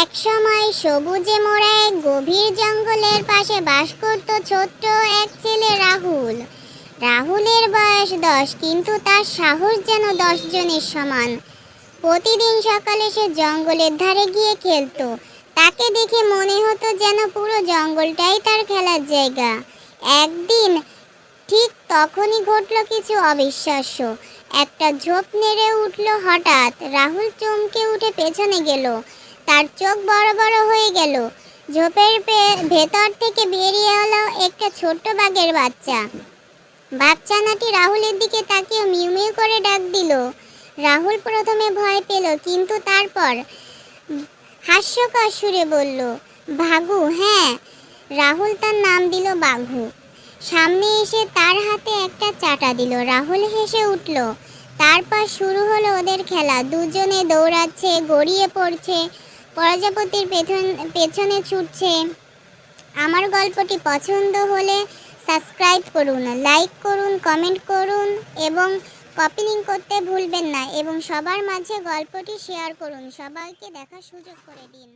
একসময় সবুজে মোড়া এক গভীর জঙ্গলের পাশে বাস করত ছোট্ট এক ছেলে রাহুল। রাহুলের বয়স দশ, কিন্তু তার সাহস যেন দশ জনের সমান। প্রতিদিন সকালে সে জঙ্গলের ধারে গিয়ে খেলতো। তাকে দেখে মনে হতো যেন পুরো জঙ্গলটাই তার খেলার জায়গা। একদিন ঠিক তখনই ঘটল কিছু অবিশ্বাস্য। একটা ঝোপ নেড়ে উঠল হঠাৎ। রাহুল চমকে উঠে পেছনে গেল। তার চোখ বড় বড় হয়ে গেল। ঝোপের ভেতর থেকে বেরিয়ে এলো একটা ছোট্ট বাঘের বাচ্চা। বাচ্চানাটি রাহুলের দিকে তাকিয়ে মিউ মিউ করে ডাক দিল। রাহুল প্রথমে ভয় পেল, কিন্তু তারপর হাস্যকর সুরে বলল ভাগু হ্যাঁ। রাহুল তার নাম দিল বাঘু। সামনে এসে তার হাতে একটা চাটা দিল। রাহুল হেসে উঠল, তারপর শুরু হলো ওদের খেলা। দুজনে দৌড়াচ্ছে, গড়িয়ে পড়ছে। প্রজাপতির পেছন পেছনে ছুটছে। আমার গল্পটি পছন্দ হলে সাবস্ক্রাইব করুন লাইক করুন কমেন্ট করুন এবং কপি লিঙ্ক করতে ভুলবেন না এবং সবার মাঝে গল্পটি শেয়ার করুন। সবাইকে দেখার সুযোগ করে দিন।